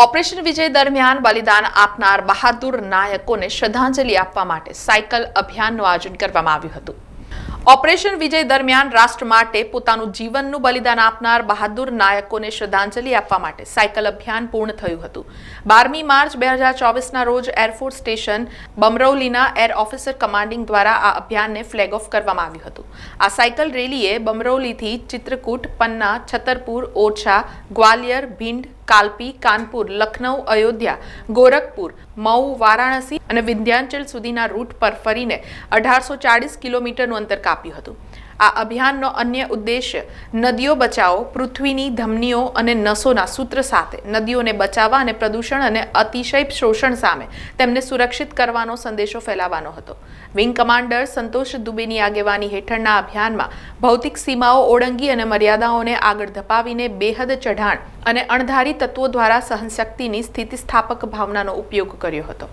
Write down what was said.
Operation વિજય દરમિયાન બલિદાન આપનાર બહાદુર નાયકોને શ્રદ્ધાંજલિ આપવા માટે સાયકલ અભિયાનનું આયોજન કરવામાં આવ્યું હતું. ઓપરેશન વિજય દરમિયાન રાષ્ટ્ર માટે પોતાનું જીવનનું બલિદાન આપનાર બહાદુર નાયકોને શ્રદ્ધાંજલિ આપવા માટે સાયકલ અભિયાન પૂર્ણ થયું હતું. બારમી માર્ચ બે હજાર ચોવીસના રોજ એરફોર્સ સ્ટેશન બમરૌલીના એર ઓફિસર કમાન્ડિંગ દ્વારા આ અભિયાનને ફ્લેગ ઓફ કરવામાં આવ્યું હતું. આ સાયકલ રેલીએ બમરૌલીથી ચિત્રકૂટ, પન્ના, છતરપુર, ઓરછા, ગ્વાલિયર, ભીંડ, કાલપી, કાનપુર લખનૌ અયોધ્યા, ગોરખપુર, મઉ, વારાણસી અને વિંધ્યાંચલ સુધીના રૂટ પર ફરીને અઢારસો ચાળીસ કિલોમીટરનું અંતર કાપ્યું હતું. આ અભિયાનનો અન્ય ઉદ્દેશ્ય નદીઓ બચાવો, પૃથ્વીની ધમનીઓ અને નસોના સૂત્ર સાથે નદીઓને બચાવવા અને પ્રદૂષણ અને અતિશય શોષણ સામે તેમને સુરક્ષિત કરવાનો સંદેશો ફેલાવવાનો હતો. વિંગ કમાન્ડર સંતોષ દુબેની આગેવાની હેઠળના અભિયાનમાં ભૌતિક સીમાઓ ઓળંગી અને મર્યાદાઓને આગળ ધપાવીને બેહદ ચઢાણ અને અણધારી તત્વો દ્વારા સહનશક્તિની સ્થિતિસ્થાપક ભાવનાનો ઉપયોગ કર્યો હતો.